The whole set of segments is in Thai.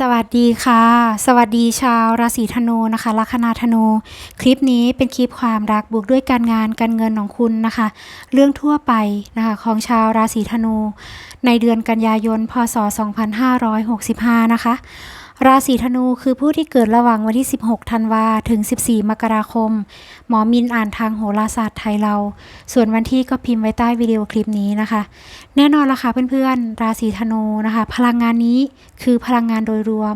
สวัสดีค่ะ สวัสดีชาวราศีธนูนะคะ ลัคนาธนู คลิปนี้เป็นคลิปความรักบวกด้วยการงานการเงินของคุณนะคะ เรื่องทั่วไปนะคะของชาวราศีธนู ในเดือนกันยายน พศ 2565 นะคะ ราศีธนูคือผู้ที่เกิดระหว่างวันที่ 16 ธันวา ถึง 14 มกราคม หมอมินอ่านทางโหราศาสตร์ไทยเรา ส่วนวันที่ก็พิมพ์ไว้ใต้วิดีโอคลิปนี้นะคะ แน่นอนละค่ะเพื่อนๆ ราศีธนูนะคะ พลังงานนี้คือพลังงานโดยรวม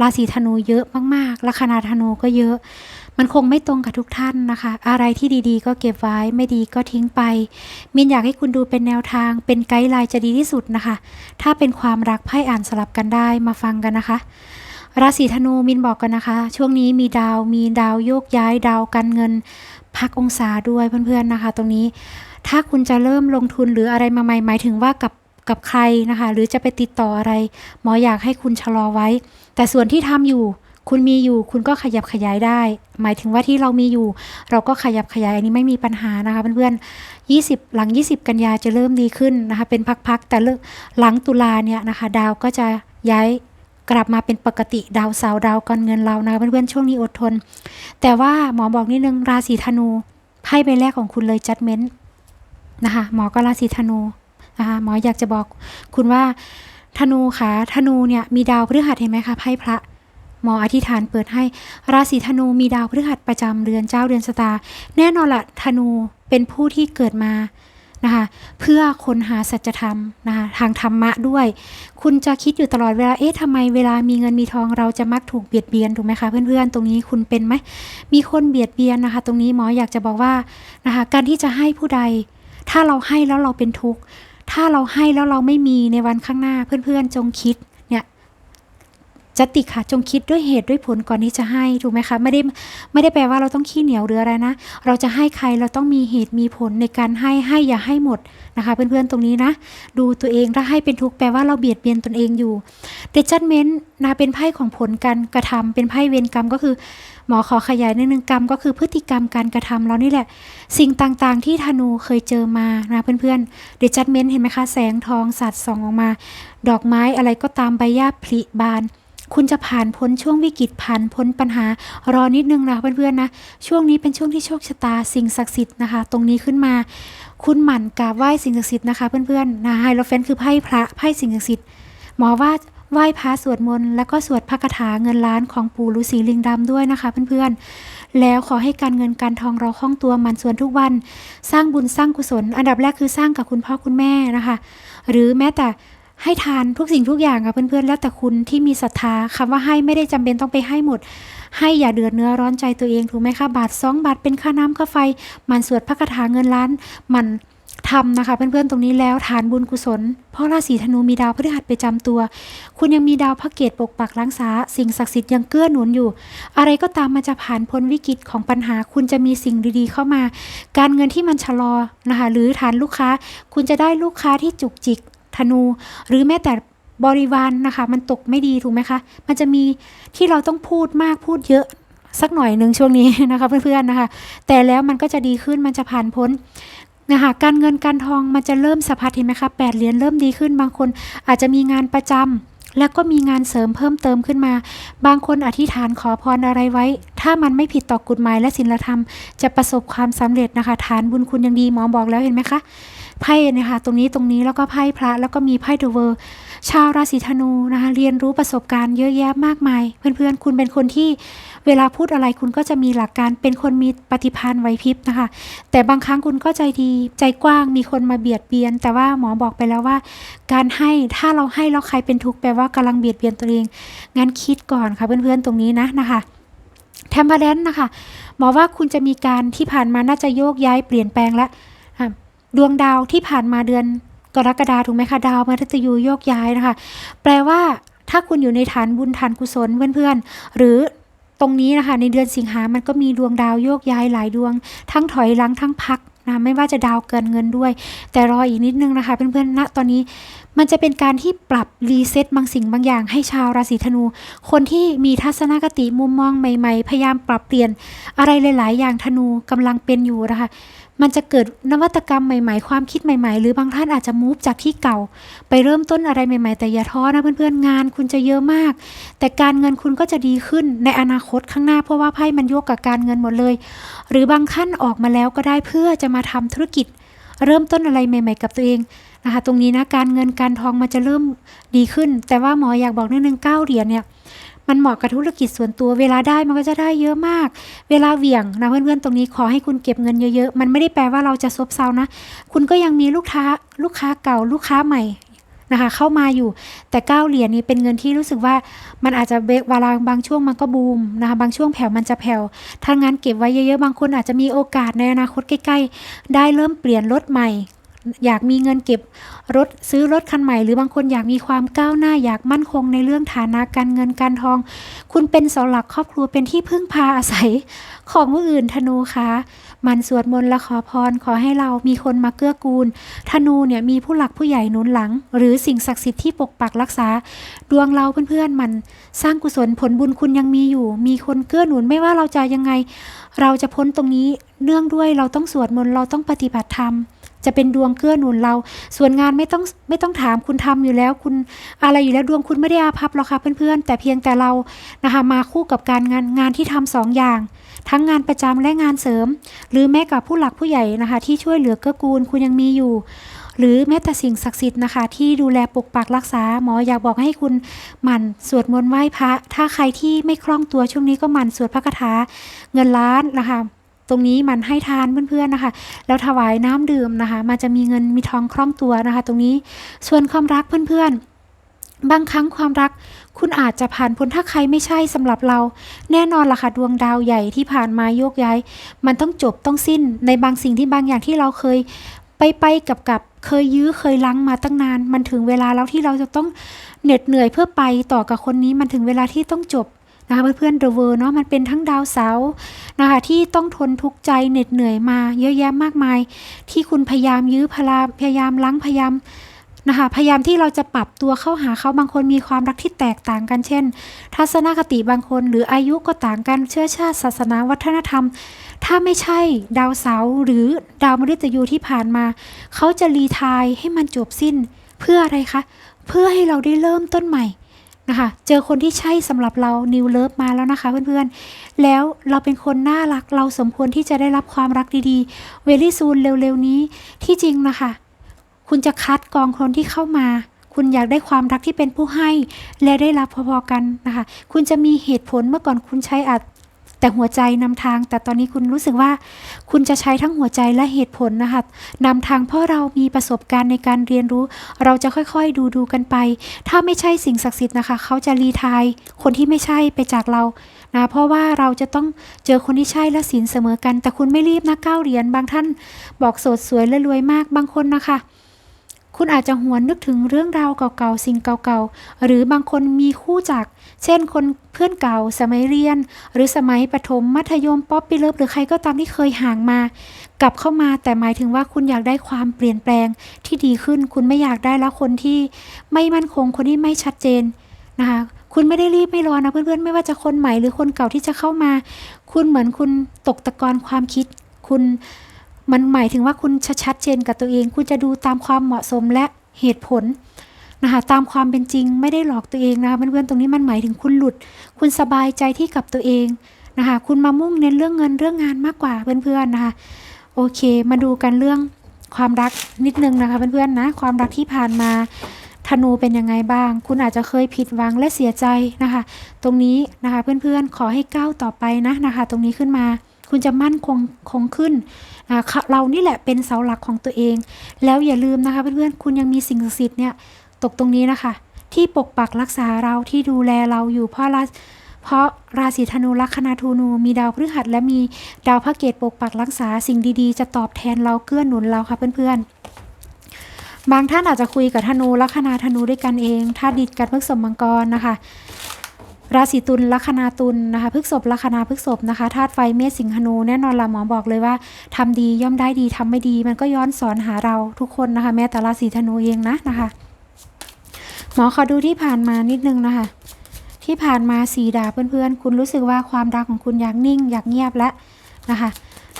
ราศีธนูเยอะมากๆลัคนาธนูก็เยอะ มันคงไม่ตรงกับทุกท่านนะคะ อะไรที่ดีๆ ก็เก็บไว้ไม่ดีก็ทิ้งไป มินอยากให้คุณดูเป็นแนวทาง เป็นไกด์ไลน์จะดีที่สุดนะคะ ถ้าเป็นความรักไพ่อ่านสลับกันได้มาฟังกันนะคะ ราศีธนูมินบอกกันนะคะ ช่วงนี้มีดาวมีดาวโยกย้ายดาวการเงิน พักองศาด้วยเพื่อนๆนะคะ ตรงนี้ถ้าคุณจะเริ่มลงทุนหรืออะไรมาใหม่หมายถึงว่ากับกับใครนะคะ หรือจะไปติดต่ออะไร หมออยากให้คุณชะลอไว้ แต่ส่วนที่ทำอยู่ คุณมีอยู่ คุณก็ขยับขยายได้ หมายถึงว่าที่เรามีอยู่ เราก็ขยับขยายอันนี้ไม่มีปัญหานะคะเพื่อนๆ20 หลัง 20 กันยาจะเริ่มดีขึ้นนะคะ เป็นพักๆแต่หลังตุลาเนี่ยนะคะ ดาวก็จะย้าย กลับมาเป็นปกติดาวเสาร์ดาวการเงินเรานะเพื่อนๆช่วงนี้อดทน แต่ว่าหมอบอกนิดนึงราศีธนูไพ่ใบแรกของคุณเลยจัดเม้นนะคะหมอก็ราศีธนูนะคะหมออยากจะบอกคุณว่าธนูค่ะธนูเนี่ยมีดาวพฤหัสเห็นไหมคะไพ่พระหมออธิษฐานเปิดให้ราศีธนูมีดาวพฤหัสประจำเดือนเจ้าเดือนสตาร์แน่นอนละธนูเป็นผู้ที่เกิดมา นะคะเพื่อค้นหาสัจธรรมนะคะทางธรรมะด้วย คุณจะคิดอยู่ตลอดเวลาเอ๊ะทำไมเวลามีเงินมีทองเราจะมักถูกเบียดเบียนถูกไหมคะเพื่อนๆตรงนี้คุณเป็นไหมมีคนเบียดเบียนนะคะ ตรงนี้หมออยากจะบอกว่านะคะการที่จะให้ผู้ใด ถ้าเราให้แล้วเราเป็นทุกข์ถ้าเราให้แล้วเราไม่มีในวันข้างหน้าเพื่อนๆจงคิด จติค่ะจงคิดด้วยเหตุด้วยผลก่อนที่จะให้ถูกไหมคะไม่ได้ไม่ได้แปลว่าเราต้องขี้เหนียวหรืออะไรนะ เราจะให้ใครเราต้องมีเหตุมีผลในการให้ให้อย่าให้หมดนะคะ เพื่อนๆตรงนี้นะ ดูตัวเองถ้าให้เป็นทุกข์แปลว่าเราเบียดเบียนตนเองอยู่เดจัดเมนต์นะเป็นไพ่ของผลการกระทำเป็นไพ่เวรกรรมก็คือ หมอขอขยายนิดนึงกรรมก็คือพฤติกรรมการกระทำเรานี่แหละ สิ่งต่างๆ ที่ธนูเคยเจอมานะเพื่อนๆเดจัดเมนต์เห็นไหมคะแสงทองสัตว์ส่องออกมา ดอกไม้อะไรก็ตามใบหญ้าผลิบาน คุณจะผ่านพ้นช่วงวิกฤตผ่านพ้นปัญหารอนิดนึงนะเพื่อนๆนะช่วงนี้เป็นช่วงที่โชคชะตาสิ่งศักดิ์สิทธิ์นะคะ ตรงนี้ขึ้นมา คุณหมั่นกราบไหว้สิ่งศักดิ์สิทธิ์นะคะเพื่อนๆนะไฮโลเฟนคือไพ่พระไพ่สิ่งศักดิ์สิทธิ์หมอว่าไหว้พระสวดมนต์แล้วก็สวดพระคาถาเงินล้านของปู่ฤาษีลิงดำด้วยนะคะเพื่อนๆ แล้วขอให้การเงินการทองเราคล่องตัวมันส่วนทุกวัน สร้างบุญสร้างกุศล อันดับแรกคือสร้างกับคุณพ่อคุณแม่นะคะ หรือแม้แต่ ให้ทานทุกสิ่งทุกอย่างค่ะเพื่อนๆ แล้วแต่คุณที่มีศรัทธาคำว่าให้ไม่ได้จำเป็นต้องไปให้หมด ให้อย่าเดือดเนื้อร้อนใจตัวเองถูกไหมคะบาทสองบาทเป็นค่าน้ำค่าไฟ มันสวดพระคาถาเงินล้านมันทำนะคะเพื่อนๆตรงนี้แล้วฐานบุญกุศล เพราะราศีธนูมีดาวพฤหัสไปจำตัว คุณยังมีดาวพระเกตปกปักล้างษาสิ่งศักดิ์สิทธิ์ยังเกื้อหนุนอยู่ อะไรก็ตามมันจะผ่านพ้นวิกฤตของปัญหา คุณจะมีสิ่งดีๆเข้ามา การเงินที่มันชะลอนะคะหรือฐานลูกค้า คุณจะได้ลูกค้าที่จุกจิก ธนู หรือแม้แต่บริวารนนะคะ มันตกไม่ดีถูกไหมคะ มันจะมีที่เราต้องพูดมากพูดเยอะสักหน่อยหนึ่งช่วงนี้นะคะ เพื่อนๆนะคะ แต่แล้วมันก็จะดีขึ้นมันจะผ่านพ้นนะคะการเงินการทองมันจะเริ่มสะพัดเห็นไหมคะแปดเหรียญเริ่มดีขึ้นบางคนอาจจะมีงานประจำแล้วก็มีงานเสริมเพิ่มเติมขึ้นมา บางคนอธิษฐานขอพรอะไรไว้ ถ้ามันไม่ผิดต่อกฎหมายและศีลธรรม จะประสบความสำเร็จนะคะ ฐานบุญคุณยังดีหมอบอกแล้วเห็นไหมคะ ไพ่นะคะ ตรงนี้ตรงนี้แล้วก็ไพ่พระ แล้วก็มีไพ่เดอะเวอร์ชาวราศีธนูนะคะ เรียนรู้ประสบการณ์เยอะแยะมากมาย เพื่อนๆ คุณเป็นคนที่เวลาพูดอะไรคุณก็จะมีหลักการเป็นคนมีปฏิภาณไหวพริบนะคะ แต่บางครั้งคุณก็ใจดีใจกว้างมีคนมาเบียดเบียน แต่ว่าหมอบอกไปแล้วว่า การให้ถ้าเราให้แล้วใครเป็นทุกข์แปลว่ากำลังเบียดเบียนตัวเองงั้นคิดก่อนค่ะเพื่อนๆตรงนี้นะนะคะแทมเพลนนะคะหมอว่าคุณจะมีการที่ผ่านมาน่าจะโยกย้ายเปลี่ยนแปลงและ ดวงดาวที่ผ่านมาเดือนกรกฎาถูกไหมคะดาวมาทัตยูโยกย้ายนะคะ แปลว่าถ้าคุณอยู่ในฐานบุญฐานกุศลเพื่อนๆ หรือตรงนี้นะคะในเดือนสิงหามันก็มีดวงดาวโยกย้ายหลายดวง ทั้งถอยหลังทั้งพักนะไม่ว่าจะดาวเกินเงินด้วย แต่รออีกนิดนึงนะคะเพื่อนๆณตอนนี้มันจะเป็นการที่ปรับรีเซ็ตบางสิ่งบางอย่างให้ชาวราศีธนู คนที่มีทัศนคติมุมมองใหม่ ๆ พยายามปรับเปลี่ยนอะไรหลาย ๆ อย่างธนูกำลังเป็นอยู่นะคะ มันจะเกิดนวัตกรรมใหม่ๆ ความคิดใหม่ๆ หรือบางท่านอาจจะมูฟจากที่เก่า ไปเริ่มต้นอะไรใหม่ๆ แต่อย่าท้อนะเพื่อนๆงานคุณจะเยอะมาก แต่การเงินคุณก็จะดีขึ้นในอนาคตข้างหน้าเพราะว่าไพ่มันโยกกับการเงินหมดเลย หรือบางท่านออกมาแล้วก็ได้เพื่อจะมาทำธุรกิจ เริ่มต้นอะไรใหม่ ๆ กับตัวเองนะคะตรงนี้นะการเงินการทองมันจะเริ่มดีขึ้น แต่ว่าหมออยากบอกนิดนึงเก้าเหรียญเนี่ย มันเหมาะกับธุรกิจส่วนตัวเวลาได้มันก็จะได้เยอะมาก เวลาเหวี่ยงนะเพื่อนๆตรงนี้ขอให้คุณเก็บเงินเยอะๆ มันไม่ได้แปลว่าเราจะซบเซานะ คุณก็ยังมีลูกค้าลูกค้าเก่าลูกค้าใหม่นะคะเข้ามาอยู่แต่เก้าเหรียญนี้เป็นเงินที่รู้สึกว่ามันอาจจะเบเวลาบางช่วงมันก็บูมนะคะบางช่วงแผ่วมันจะแผ่วถ้างั้นเก็บไว้เยอะๆ บางคนอาจจะมีโอกาสในอนาคตใกล้ ๆ ได้เริ่มเปลี่ยนรถใหม่ อยากมีเงินเก็บรถซื้อรถคันใหม่ หรือบางคนอยากมีความก้าวหน้า อยากมั่นคงในเรื่องฐานะการเงินการทอง คุณเป็นเสาหลักครอบครัวเป็นที่พึ่งพาอาศัย ของผู้อื่นธนูคะมันสวดมนต์และขอพรขอให้เรามีคนมาเกื้อกูล ธนูเนี่ยมีผู้หลักผู้ใหญ่หนุนหลัง หรือสิ่งศักดิ์สิทธิ์ที่ปกปักรักษา ดวงเราเพื่อนๆมัน สร้างกุศลผลบุญคุณยังมีอยู่ มีคนเกื้อหนุนไม่ว่าเราจะยังไง เราจะพ้นตรงนี้เนื่องด้วยเราต้องสวดมนต์เราต้องปฏิบัติธรรม จะเป็นดวงเกื้อหนุนเรา ส่วนงานไม่ต้องไม่ต้องถามคุณทำอยู่แล้ว คุณอะไรอยู่แล้วดวงคุณไม่ได้อาภัพหรอกค่ะเพื่อนๆ แต่เพียงแต่เรานะคะมาคู่กับการงานงานที่ทำสองอย่าง ทั้งงานประจำและงานเสริม หรือแม้กับผู้หลักผู้ใหญ่นะคะ ที่ช่วยเหลือเกื้อกูลคุณยังมีอยู่หรือแม้แต่สิ่งศักดิ์สิทธิ์นะคะ ที่ดูแลปกปักรักษา หมออยากบอกให้คุณหมั่นสวดมนต์ไหว้พระ ถ้าใครที่ไม่คล่องตัวช่วงนี้ก็หมั่นสวดพระคาถาเงินล้านนะคะ ตรงนี้มันให้ทานเพื่อนๆนะคะ แล้วถวายน้ำดื่มนะคะ มันจะมีเงินมีทองคล่องตัวนะคะ ตรงนี้ส่วนความรักเพื่อนๆบางครั้งความรักคุณอาจจะผ่านพ้นถ้าใครไม่ใช่สำหรับเรา แน่นอนล่ะค่ะดวงดาวใหญ่ที่ผ่านมาโยกย้าย มันต้องจบต้องสิ้นในบางสิ่งที่บางอย่างที่เราเคยไปไปกับกับเคยยื้อเคยลังมาตั้งนาน มันถึงเวลาแล้วที่เราจะต้องเหน็ดเหนื่อยเพื่อไปต่อกับคนนี้มันถึงเวลาที่ต้องจบ นะคะเพื่อนๆเดอะเวอร์เนาะมันเป็นทั้งดาวเสาร์นะคะที่ต้องทนทุกข์ใจเหน็ดเหนื่อยมา เยอะแยะมากมาย ที่คุณพยายามยื้อพลาพยายามลังพยายามนะคะพยายามที่เราจะปรับตัวเข้าหาเขาบางคนมีความรักที่แตกต่างกันเช่น ทัศนคติบางคนหรืออายุก็ต่างกันเชื้อชาติศาสนาวัฒนธรรม ถ้าไม่ใช่ดาวเสาร์หรือดาวมฤตยูที่ผ่านมา เขาจะรีทายให้มันจบสิ้นเพื่ออะไรคะ เพื่อให้เราได้เริ่มต้นใหม่ นะคะ เจอคนที่ใช่สำหรับเรานิวเลิฟมาแล้วนะคะเพื่อนๆ แล้วเราเป็นคนน่ารักเราสมควรที่จะได้รับความรักดีๆ เวลี่ซูนเร็วๆนี้ที่จริงนะคะ คุณจะคัดกองคนที่เข้ามา คุณอยากได้ความรักที่เป็นผู้ให้ และได้รับพอๆกันนะคะ คุณจะมีเหตุผลเมื่อก่อนคุณใช้อาจ แต่หัวใจนำทาง แต่ตอนนี้คุณรู้สึกว่า คุณจะใช้ทั้งหัวใจและเหตุผลนะคะนำทางเพราะเรามีประสบการณ์ในการเรียนรู้ เราจะค่อยๆดูดูกันไป ถ้าไม่ใช่สิ่งศักดิ์สิทธิ์นะคะ เขาจะรีทายคนที่ไม่ใช่ไปจากเรานะเพราะว่าเราจะต้องเจอคนที่ใช่และศีลเสมอกัน แต่คุณไม่รีบนะเก้าเหรียญบางท่าน บอกโสดสวยและรวยมากบางคนนะคะ คุณอาจจะหวนนึกถึงเรื่องราวเก่าๆ สิ่งเก่าๆ หรือบางคนมีคู่จัก เช่นคนเพื่อนเก่าสมัยเรียน หรือสมัยประถมมัธยมป๊อปปี้เลิฟหรือใครก็ตามที่เคยห่างมา กลับเข้ามาแต่หมายถึงว่าคุณอยากได้ความเปลี่ยนแปลงที่ดีขึ้น คุณไม่อยากได้แล้วคนที่ไม่มั่นคงคนที่ไม่ชัดเจนนะคะคุณไม่ได้รีบไม่รอนะเพื่อนๆไม่ว่าจะคนใหม่หรือคนเก่าที่จะเข้ามา คุณเหมือนคุณตกตะกอนความคิด คุณ มันหมายถึงว่าคุณชัดเจนกับตัวเอง คุณจะดูตามความเหมาะสมและเหตุผลนะคะตามความเป็นจริงไม่ได้หลอกตัวเองนะคะเพื่อนๆตรงนี้มันหมายถึงคุณหลุด คุณสบายใจที่กับตัวเองนะคะคุณมามุ่งเน้นเรื่องเงินเรื่องงานมากกว่าเพื่อนๆนะคะโอเค มาดูกันเรื่องความรักนิดนึงนะคะเพื่อนๆนะความรักที่ผ่านมาธนูเป็นยังไงบ้าง คุณอาจจะเคยผิดหวังและเสียใจนะคะ ตรงนี้นะคะเพื่อนๆขอให้ก้าวต่อไปนะนะคะ ตรงนี้ขึ้นมา คุณจะมั่นคงคงขึ้น เรานี่แหละเป็นเสาหลักของตัวเอง แล้วอย่าลืมนะคะเพื่อนๆ คุณยังมีสิ่งศักดิ์สิทธิ์เนี่ยตกตรงนี้นะคะ ที่ปกปักรักษาเราที่ดูแลเราอยู่เพราะราเพราะราศีธนูลัคนาธนูมีดาวพฤหัสและมีดาวพระเกตปกปักรักษาสิ่งดีๆ จะตอบแทนเราเกื้อหนุนเราค่ะเพื่อนๆบางท่านอาจจะคุยกับธนูลัคนาธนูด้วยกันเองธาตุดิดกันพฤกษมังกรนะคะ ราศีตุลลัคนาตุลนะคะพฤกษบลัคนาพฤกษบนะคะธาตุไฟเมษสิงหนูแน่นอนละหมอบอกเลยว่าทำดีย่อมได้ดีทำไม่ดี มันก็ย้อนสอนหาเราทุกคนนะคะ แม้แต่ราศีธนูเองนะนะคะ หมอขอดูที่ผ่านมานิดนึงนะคะ ที่ผ่านมาสีดาเพื่อนๆ คุณรู้สึกว่าความรักของคุณอยากนิ่งอยากเงียบและนะคะ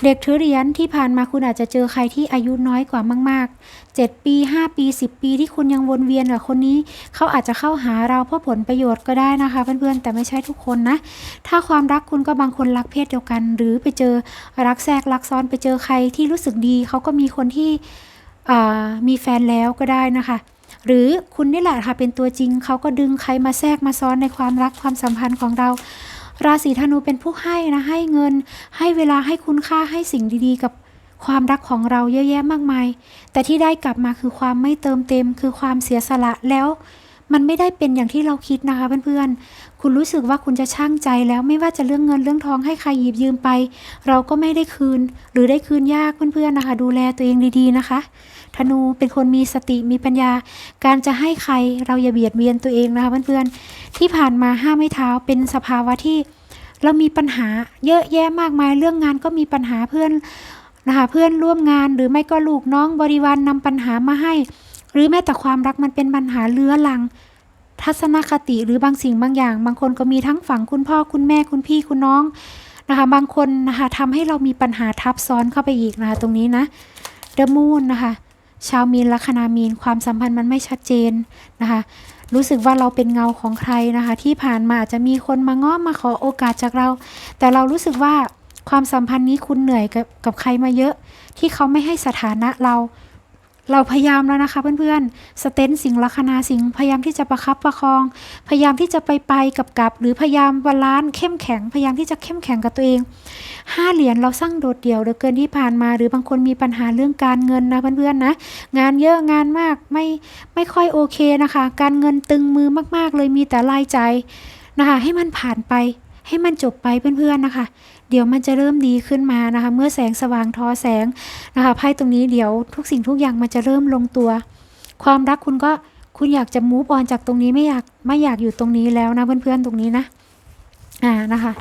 เด็กถือเหรียญที่ผ่านมาคุณอาจจะเจอใครที่อายุน้อยกว่ามากๆ 7 ปี 5 ปี 10 ปีที่คุณยังวนเวียนกับคนนี้ เขาอาจจะเข้าหาเราเพราะผลประโยชน์ก็ได้นะคะ เพื่อนๆ แต่ไม่ใช่ทุกคนนะ ถ้าความรักคุณก็บางคนรักเพศเดียวกัน หรือไปเจอรักแทรกรักซ้อนไปเจอใครที่รู้สึกดี เขาก็มีคนที่มีแฟนแล้วก็ได้นะคะหรือคุณนี่แหละค่ะเป็นตัวจริงเขาก็ดึงใครมาแทรกมาซ้อนในความรักความสัมพันธ์ของเรา ราศีธนูเป็นผู้ให้นะให้เงิน ให้เวลาให้คุณค่าให้สิ่งดีๆ กับความรักของเราเยอะแยะมากมาย แต่ที่ได้กลับมาคือความไม่เติมเต็ม คือความเสียสละแล้ว มันไม่ได้เป็นอย่างที่เราคิดนะคะเพื่อนๆ คุณรู้สึกว่าคุณจะช่างใจแล้วไม่ว่าจะเรื่องเงินเรื่องทองให้ใครหยิบยืมไป เราก็ไม่ได้คืน หรือได้คืนยากเพื่อนๆนะคะ ดูแลตัวเองดีๆนะคะ ธนูเป็นคนมีสติมีปัญญา การจะให้ใครเราอย่าเบียดเบียนตัวเองนะคะเพื่อนๆที่ผ่านมาห้าไม่เท้าเป็นสภาวะที่เรามีปัญหาเยอะแยะมากมายเรื่องงานก็มีปัญหาเพื่อนนะคะเพื่อนร่วมงานหรือไม่ก็ลูกน้องบริวารนนำปัญหามาให้ หรือแม้แต่ความรักมันเป็นปัญหาเลื้อรัง ทัศนคติหรือบางสิ่งบางอย่าง บางคนก็มีทั้งฝั่งคุณพ่อคุณแม่คุณพี่คุณน้องนะคะบางคนนะคะทำให้เรามีปัญหาทับซ้อนเข้าไปอีกนะคะตรงนี้นะเดมูนนะคะ ชาวมีนลัคนามีนความสัมพันธ์มันไม่ชัดเจนนะคะ รู้สึกว่าเราเป็นเงาของใครนะคะ ที่ผ่านมาอาจจะมีคนมาง้อมาขอโอกาสจากเรา แต่เรารู้สึกว่าความสัมพันธ์นี้คุณเหนื่อยกับกับใครมาเยอะ ที่เขาไม่ให้สถานะเรา เราพยายามแล้วนะคะเพื่อนๆ สเตนสิงลัคนาสิงพยายามที่จะประคับประคอง พยายามที่จะไปไปกับกับหรือพยายามบาลานซ์เข้มแข็ง พยายามที่จะเข้มแข็งกับตัวเองห้าเหรียญเราสร้างโดดเดี่ยวเหลือเกินที่ผ่านมา หรือบางคนมีปัญหาเรื่องการเงินนะเพื่อนๆนะงานเยอะงานมากไม่ไม่ค่อยโอเคนะคะ การเงินตึงมือมาก ๆ เลยมีแต่รายใจนะคะ ให้มันผ่านไปให้มันจบไปเพื่อนๆนะคะ เดี๋ยวมันจะเริ่มดีขึ้นมานะคะ เมื่อแสงสว่างทอแสงนะคะไพ่ตรงนี้เดี๋ยวทุกสิ่งทุกอย่างมันจะเริ่มลงตัว ความรักคุณก็คุณอยากจะมูฟออนจากตรงนี้ไม่อยากไม่อยากอยู่ตรงนี้แล้วนะเพื่อนๆตรงนี้นะอ่านะคะ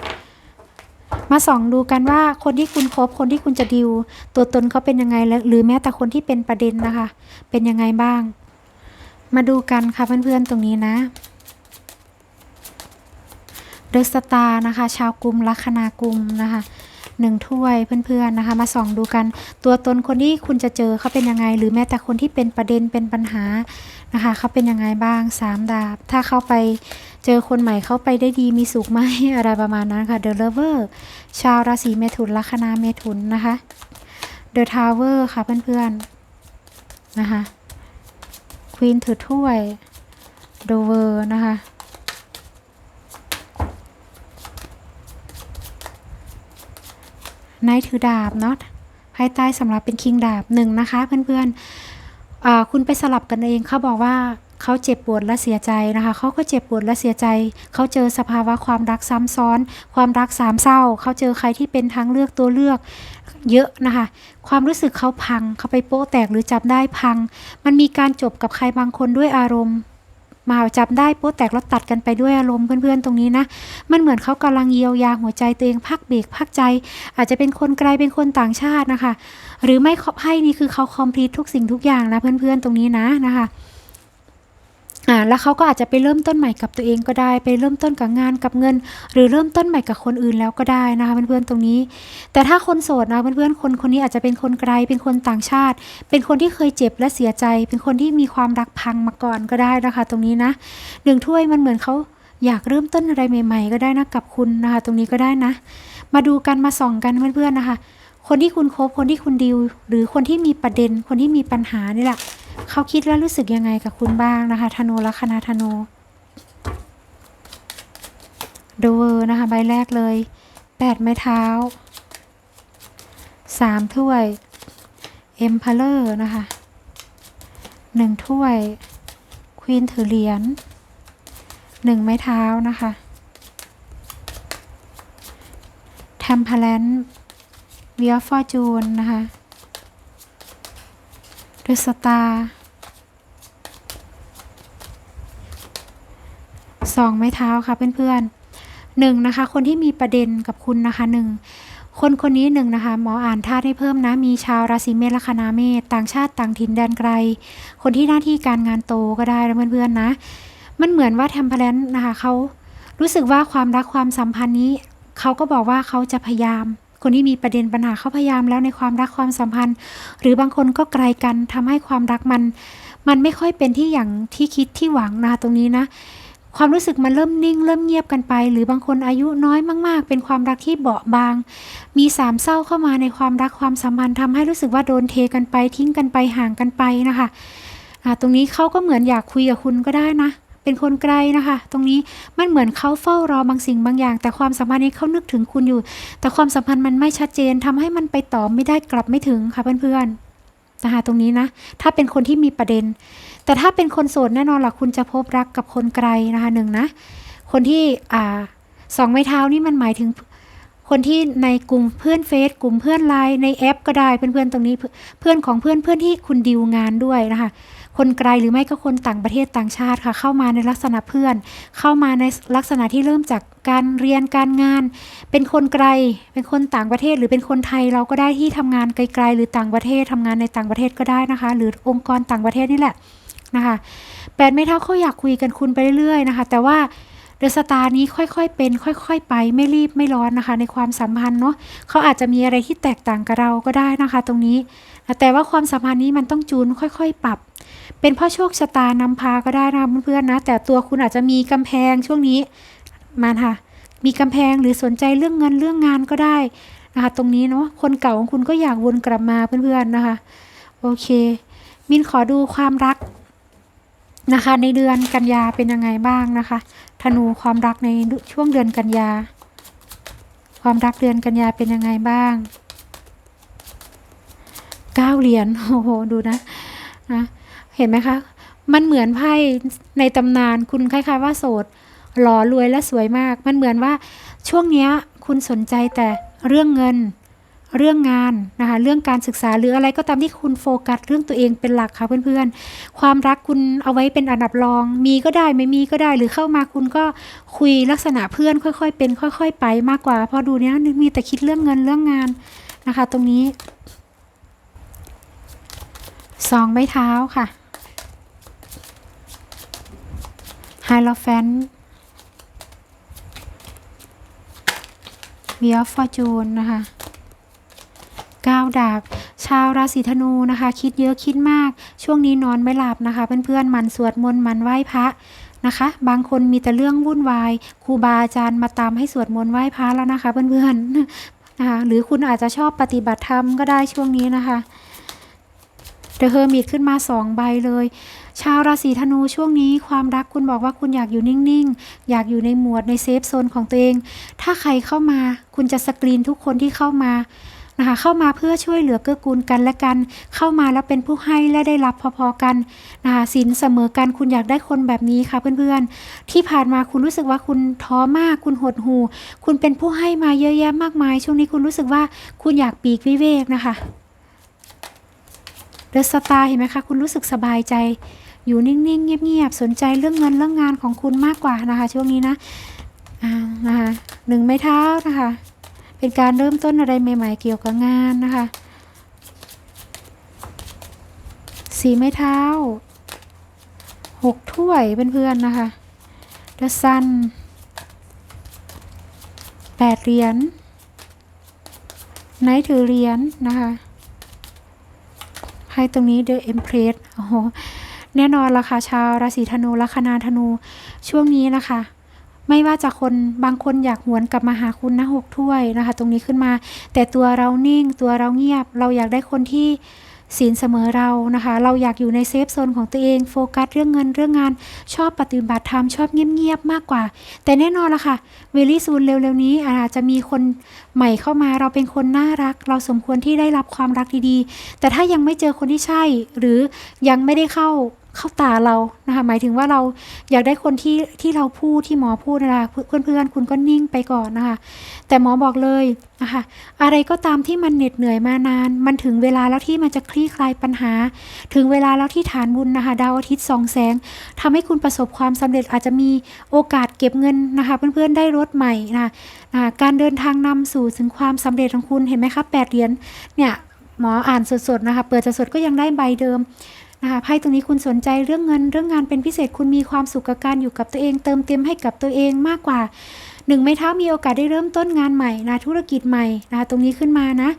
มาส่องดูกันว่าคนที่คุณคบคนที่คุณจะดิว ตัวตนเขาเป็นยังไงหรือแม้แต่คนที่เป็นประเด็นนะคะ เป็นยังไงบ้าง มาดูกันค่ะเพื่อนๆตรงนี้นะ เดอะสตาร์นะคะ ชาวกลุ่มลัคนากุมนะคะหนึ่งถ้วยเพื่อนๆนะคะ มาส่องดูกัน ตัวตนคนที่คุณจะเจอเขาเป็นยังไง หรือแม้แต่คนที่เป็นประเด็นเป็นปัญหานะคะเขาเป็นยังไงบ้างสามดาบ ถ้าเข้าไปเจอคนใหม่เข้าไปได้ดีมีสุขไหมอะไรประมาณนั้นค่ะเดอะเลเวอร์ชาวราศีเมถุนลัคนาเมถุนนะคะเดอะทาวเวอร์ค่ะเพื่อนๆนะคะควีนถือถ้วยโดเวอร์นะคะ นายถือดาบเนาะภายใต้สำหรับเป็นคิงดาบหนึ่งนะคะ เพื่อนๆอ่าคุณไปสลับกันเองเขาบอกว่าเขาเจ็บปวดและเสียใจนะคะเขาก็เจ็บปวดและเสียใจ เขาเจอสภาวะความรักซ้ำซ้อน ความรักสามเศร้า เขาเจอใครที่เป็นทางเลือกตัวเลือกเยอะนะคะ ความรู้สึกเขาพัง เขาไปโป๊ะแตกหรือจับได้พัง มันมีการจบกับใครบางคนด้วยอารมณ์ มาจับได้ปุ๊บแตกแล้วตัดกันไปด้วยอารมณ์เพื่อนๆตรงนี้นะ มันเหมือนเขากำลังเยียวยาหัวใจตัวเองพักเบรกพักใจ อาจจะเป็นคนไกลเป็นคนต่างชาตินะคะ หรือไม่ขอให้นี่คือเขาคอมพลีททุกสิ่งทุกอย่างนะเพื่อนๆตรงนี้นะนะคะ อ่าแล้วเขาก็อาจจะไปเริ่มต้นใหม่กับตัวเองก็ได้ ไปเริ่มต้นกับงานกับเงิน หรือเริ่มต้นใหม่กับคนอื่นแล้วก็ได้นะคะเพื่อนๆตรงนี้ แต่ถ้าคนโสดนะเพื่อนๆคนคนนี้อาจจะเป็นคนไกล เป็นคนต่างชาติ เป็นคนที่เคยเจ็บและเสียใจ เป็นคนที่มีความรักพังมาก่อนก็ได้นะคะ ตรงนี้นะหนึ่งถ้วยมันเหมือนเขาอยากเริ่มต้นอะไรใหม่ ๆ ก็ได้นะกับคุณนะคะตรงนี้ก็ได้นะ มาดูกันมาส่องกันเพื่อนๆนะคะ คนที่คุณคบคนที่คุณดิวหรือคนที่มีประเด็น คนที่มีปัญหานี่แหละ เขาคิดและรู้สึกยังไงกับคุณบ้างนะคะธนูและคณะธนูดูเวอร์นะคะ ใบแรกเลยแปดไม้เท้าสามถ้วยเอ็มพาเลอร์นะคะหนึ่งถ้วยควีนถือเหรียญหนึ่งไม้เท้านะคะแทมพาแลนเวียฟอร์จูนนะคะ เดอะสตาร์สองไม้เท้าค่ะเพื่อนๆหนึ่งนะคะ คนที่มีประเด็นกับคุณนะคะหนึ่งคนคนนี้หนึ่งนะคะ หมออ่านธาตุให้เพิ่มนะ มีชาวราศีเมษลัคนาเมษต่างชาติต่างถิ่นแดนไกล คนที่หน้าที่การงานโตก็ได้นะเพื่อนๆนะ มันเหมือนว่าแทมเพลนนะคะเขารู้สึกว่าความรักความสัมพันธ์นี้เขาก็บอกว่าเขาจะพยายาม คนที่มีประเด็นปัญหาเขาพยายามแล้วในความรักความสัมพันธ์ หรือบางคนก็ไกลกันทำให้ความรักมัน มันไม่ค่อยเป็นที่อย่างที่คิดที่หวังนะตรงนี้นะ ความรู้สึกมันเริ่มนิ่ง เริ่มเงียบกันไป หรือบางคนอายุน้อยมากๆ เป็นความรักที่เบาบาง มีสามเศร้าเข้ามาในความรักความสัมพันธ์ทำให้รู้สึกว่าโดนเทกันไปทิ้งกันไปห่างกันไปนะคะอ่าตรงนี้เขาก็เหมือนอยากคุยกับคุณก็ได้นะ เป็นคนไกลนะคะ ตรงนี้มันเหมือนเขาเฝ้ารอบางสิ่งบางอย่าง แต่ความสัมพันธ์นี้เขานึกถึงคุณอยู่ แต่ความสัมพันธ์มันไม่ชัดเจนทำให้มันไปต่อไม่ได้กลับไม่ถึงค่ะเพื่อนๆนะคะตรงนี้นะ ถ้าเป็นคนที่มีประเด็น แต่ถ้าเป็นคนโสดแน่นอนล่ะคุณจะพบรักกับคนไกลนะคะหนึ่งนะ คนที่อ่าสองไม้เท้านี่มันหมายถึงคนที่ในกลุ่มเพื่อนเฟซกลุ่มเพื่อนไลน์ในแอป ก็ได้เพื่อนๆตรงนี้เพื่อนเพื่อนของเพื่อนเพื่อนที่คุณดีลงานด้วยนะคะ คนไกลหรือไม่ก็คนต่างประเทศต่างชาติค่ะ เข้ามาในลักษณะเพื่อน เข้ามาในลักษณะที่เริ่มจากการเรียนการงาน เป็นคนไกล เป็นคนต่างประเทศ หรือเป็นคนไทยเราก็ได้ที่ทำงานไกลๆ หรือต่างประเทศทำงานในต่างประเทศก็ได้นะคะ หรือองค์กรต่างประเทศนี่แหละนะคะแปดไม่เท่าเขาอยากคุยกันคุณไปเรื่อยๆนะคะ แต่ว่าเดอะสตาร์นี้ค่อยๆเป็น ค่อยๆไปไม่รีบไม่ร้อนนะคะ ในความสัมพันธ์เนาะเขาอาจจะมีอะไรที่แตกต่างกับเราก็ได้นะคะ ตรงนี้ แต่ว่าความสัมพันธ์นี้มันต้องจูนค่อย ๆ ปรับ เป็นพ่อโชคชะตานำพาก็ได้นะเพื่อนๆนะ แต่ตัวคุณอาจจะมีกำแพงช่วงนี้มาค่ะ มีกำแพงหรือสนใจเรื่องเงินเรื่องงานก็ได้นะคะตรงนี้เนาะคนเก่าของคุณก็อยากวนกลับมาเพื่อนๆนะคะ โอเค มินขอดูความรักนะคะ ในเดือนกันยาเป็นยังไงบ้างนะคะ ธนูความรักในช่วงเดือนกันยา ความรักเดือนกันยาเป็นยังไงบ้าง เก้าเหรียญโอ้โหดูนะนะเห็นไหมคะ มันเหมือนไพ่ในตำนานคุณคล้ายๆว่าโสดหล่อรวยและสวยมาก มันเหมือนว่าช่วงเนี้ยคุณสนใจแต่เรื่องเงินเรื่องงานนะคะเรื่องการศึกษาหรืออะไรก็ตามที่คุณโฟกัสเรื่องตัวเองเป็นหลักค่ะเพื่อนๆ ความรักคุณเอาไว้เป็นอันดับรอง มีก็ได้ไม่มีก็ได้หรือเข้ามาคุณก็คุยลักษณะเพื่อนค่อยๆเป็น ค่อย ๆ ไปมากกว่าเพอดูเนี้ยมีแต่คิดเรื่องเงินเรื่องงานนะคะ ตรงนี้ สองไม้เท้าค่ะไฮโลแฟนเวียฟอร์จูนนะคะก้าวดาบ ชาวราศีธนูนะคะ คิดเยอะคิดมาก ช่วงนี้นอนไม่หลับนะคะ เพื่อนๆมันสวดมนต์มันไหว้พระนะคะ บางคนมีแต่เรื่องวุ่นวายครูบาอาจารย์มาตามให้สวดมนต์ไหว้พระแล้วนะคะ เพื่อนๆนะคะหรือคุณอาจจะชอบปฏิบัติธรรมก็ได้ช่วงนี้นะคะ เดอะเฮอร์มิตขึ้นมาสองใบเลย ชาวราศีธนูช่วงนี้ความรักคุณบอกว่าคุณอยากอยู่นิ่งๆ อยากอยู่ในหมวดในเซฟโซนของตัวเอง ถ้าใครเข้ามาคุณจะสกรีนทุกคนที่เข้ามานะคะเข้ามาเพื่อช่วยเหลือเกื้อกูลกันและกัน เข้ามาแล้วเป็นผู้ให้และได้รับพอๆกันนะคะสินเสมอกันคุณอยากได้คนแบบนี้ค่ะเพื่อนๆ ที่ผ่านมาคุณรู้สึกว่าคุณท้อมาก คุณหดหู่คุณเป็นผู้ให้มาเยอะแยะมากมาย ช่วงนี้คุณรู้สึกว่าคุณอยากปีกวิเวกนะคะ เดอะสตาร์เห็นไหมคะคุณรู้สึกสบายใจ อยู่นิ่งๆเงียบๆสนใจเรื่องเงินเรื่องงานของคุณมากกว่านะคะ ช่วงนี้นะนะคะหนึ่งไม้เท้านะคะ เป็นการเริ่มต้นอะไรใหม่ ๆ เกี่ยวกับงานนะคะสีไม้เท้าหกถ้วยเพื่อนๆนะคะเดอะซันแปดเหรียญไนท์ถือเหรียญนะคะ ไพ่ตรงนี้ The Empress โอ้โหแน่นอนละค่ะชาวราศีธนูลัคนาธนูช่วงนี้นะคะไม่ว่าจะคนบางคนอยากหวนกลับมาหาคุณนะหกถ้วยนะคะ ตรงนี้ขึ้นมา แต่ตัวเรานิ่งตัวเราเงียบ เราอยากได้คนที่ ศีลเสมอเรานะคะ เราอยากอยู่ในเซฟโซนของตัวเองโฟกัสเรื่องเงินเรื่องงาน ชอบปฏิบัติธรรมชอบเงียบๆมากกว่า แต่แน่นอนละค่ะเวลี่ซูนเร็วๆนี้อาจจะมีคนใหม่เข้ามาเราเป็นคนน่ารัก เราสมควรที่ได้รับความรักดีๆ แต่ถ้ายังไม่เจอคนที่ใช่หรือยังไม่ได้เข้าเข้าตาเรานะคะหมายถึงว่าเราอยากได้คนที่ที่เราพูดที่หมอพูดนะคะเพื่อนๆคุณก็นิ่งไปก่อนนะคะ แต่หมอบอกเลยนะคะอะไรก็ตามที่มันเหน็ดเหนื่อยมานาน มันถึงเวลาแล้วที่มันจะคลี่คลายปัญหา ถึงเวลาแล้วที่ฐานบุญนะคะดาวอาทิตย์สองแสงทำให้คุณประสบความสำเร็จอาจจะมีโอกาสเก็บเงินนะคะ เพื่อนๆได้รถใหม่นะคะนะะการเดินทางนำสู่ถึงความสำเร็จของคุณเห็นไหมคะแปดเหรียญเนี่ยหมออ่านสดๆนะคะ เปิดสดๆก็ยังได้ใบเดิม นะคะไพ่ตรงนี้คุณสนใจเรื่องเงินเรื่องงานเป็นพิเศษคุณมีความสุขกับการอยู่กับตัวเอง เติมเต็มให้กับตัวเองมากกว่าหนึ่งไม้เท้ามีโอกาสได้เริ่มต้นงานใหม่นะธุรกิจใหม่นะคะตรงนี้ขึ้นมานะ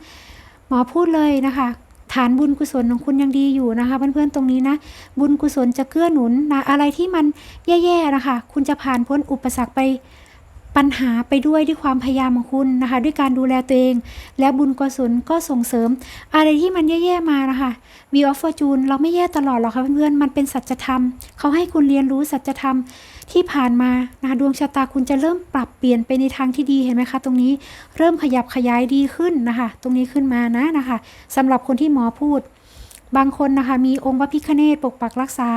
หมอพูดเลยนะคะฐานบุญกุศลของคุณยังดีอยู่นะคะเพื่อนๆตรงนี้นะ บุญกุศลจะเกื้อหนุนนะอะไรที่มันแย่ๆนะคะ คุณจะผ่านพ้นอุปสรรคไป ปัญหาไปด้วยด้วยความพยายามของคุณนะคะ ด้วยการดูแลตัวเอง และบุญกุศลก็ส่งเสริม อะไรที่มันแย่ๆมานะคะวีออฟฟอร์จูนเราไม่แย่ตลอดหรอกค่ะเพื่อนๆมันเป็นสัจธรรม เขาให้คุณเรียนรู้สัจธรรมที่ผ่านมานะคะดวงชะตาคุณจะเริ่มปรับเปลี่ยนไปในทางที่ดีเห็นไหมคะ ตรงนี้เริ่มขยับขยายดีขึ้นนะคะ ตรงนี้ขึ้นมานะนะคะสำหรับคนที่หมอพูดบางคนนะคะมีองค์พระพิฆเนศปกปักรักษา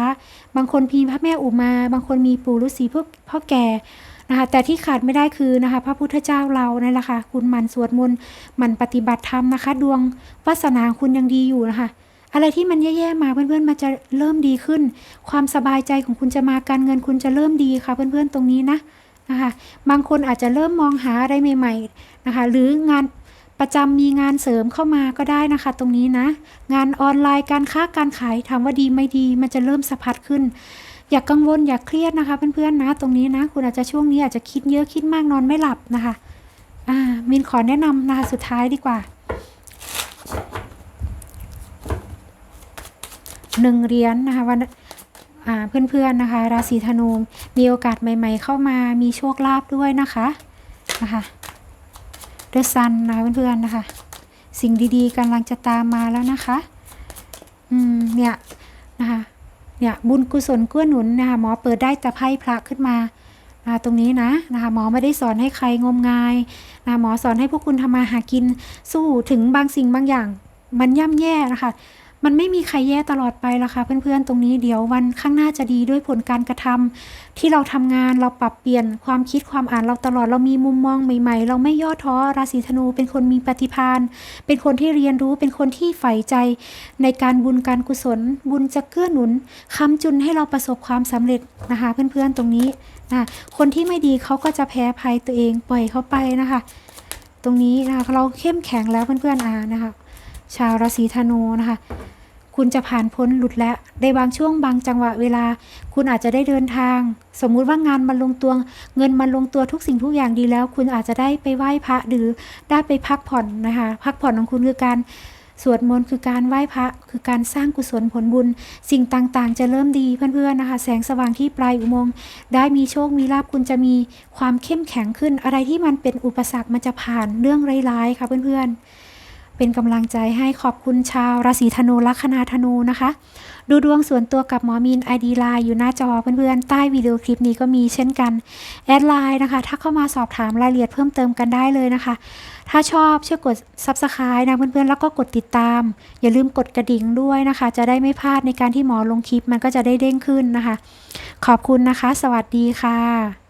บางคนมีพระแม่อุมา บางคนมีปู่ฤาษีพ่อพ่อแก่ นะคะแต่ที่ขาดไม่ได้คือนะคะ พระพุทธเจ้าเรานั่นแหละค่ะคุณมันสวดมนต์มันปฏิบัติธรรมนะคะ ดวงวาสนาคุณยังดีอยู่นะคะ อะไรที่มันแย่ๆมาเพื่อนๆมันจะเริ่มดีขึ้น ความสบายใจของคุณจะมาการเงินคุณจะเริ่มดีค่ะ เพื่อนๆตรงนี้นะนะคะ บางคนอาจจะเริ่มมองหาอะไรใหม่ๆนะคะ หรืองานประจำมีงานเสริมเข้ามาก็ได้นะคะ ตรงนี้นะ งานออนไลน์การค้าการขายถามว่าดีไม่ดี มันจะเริ่มสะพัดขึ้น อย่ากกังวลอย่าเครียดนะคะเพื่อนๆนะ ตรงนี้นะ คุณอาจจะช่วงนี้อาจจะคิดเยอะคิดมากนอนไม่หลับนะคะอ่ามินขอแนะนำนะคะสุดท้ายดีกว่าหนึ่งเหรียญนะคะวันอ่าเพื่อนๆนะคะ ราศีธนูมีโอกาสใหม่ ๆ เข้ามามีโชคลาภด้วยนะคะนะคะเดอะซันนะเพื่อนๆนะคะ สิ่งดีๆกำลังจะตามมาแล้วนะคะ อืมเนี่ยนะคะ เนี่ยบุญกุศลเกื้อหนุนนะคะหมอเปิดได้แต่ไพ่พระขึ้นมานะตรงนี้นะนะคะหมอไม่ได้สอนให้ใครงมงายนะคะหมอสอนให้พวกคุณทำมาหากินสู้ถึงบางสิ่งบางอย่าง มันย่ำแย่นะคะ มันไม่มีใครแย่ตลอดไปละค่ะเพื่อนๆตรงนี้เดี๋ยววันข้างหน้าจะดีด้วยผลการกระทำที่เราทำงานเราปรับเปลี่ยนความคิดความอ่านเราตลอดเรามีมุมมองใหม่ๆ เราไม่ย่อท้อราศีธนูเป็นคนมีปฏิภาณเป็นคนที่เรียนรู้เป็นคนที่ใฝ่ใจ ในการบุญการกุศล บุญจะเกื้อหนุนค้ำจุนให้เราประสบความสำเร็จนะคะ เพื่อนๆตรงนี้นะคนที่ไม่ดีเขาก็จะแพ้ภัยตัวเองปล่อยเขาไปนะคะ ตรงนี้นะคะเราเข้มแข็งแล้วเพื่อนๆอ่านะคะ ชาวราศีธนูนะคะ คุณจะผ่านพ้นหลุดแล้วในบางช่วงบางจังหวะเวลา คุณอาจจะได้เดินทาง สมมุติว่างานมันลงตัวเงินมันลงตัวทุกสิ่งทุกอย่างดีแล้ว คุณอาจจะได้ไปไหว้พระหรือได้ไปพักผ่อนนะคะพักผ่อนของคุณคือการสวดมนต์คือการไหว้พระคือการสร้างกุศลผลบุญ สิ่งต่างๆ จะเริ่มดีเพื่อนๆนะคะ แสงสว่างที่ปลายอุโมงค์ได้มีโชคมีลาภคุณจะมีความเข้มแข็งขึ้น อะไรที่มันเป็นอุปสรรคมันจะผ่านเรื่องร้ายๆค่ะเพื่อนๆ เป็นกำลังใจให้ขอบคุณชาวราศีธนูลัคนาธนูนะคะ ดูดวงส่วนตัวกับหมอมีนไอดีไลน์อยู่หน้าจอเพื่อนๆ ใต้วิดีโอคลิปนี้ก็มีเช่นกัน แอดไลน์นะคะถ้าเข้ามาสอบถามรายละเอียดเพิ่มเติมกันได้เลยนะคะ ถ้าชอบช่วยกด Subscribe นะเพื่อนๆ แล้วก็กดติดตาม อย่าลืมกดกระดิ่งด้วยนะคะ จะได้ไม่พลาดในการที่หมอลงคลิปมันก็จะได้เด้งขึ้นนะคะ ขอบคุณนะคะ สวัสดีค่ะ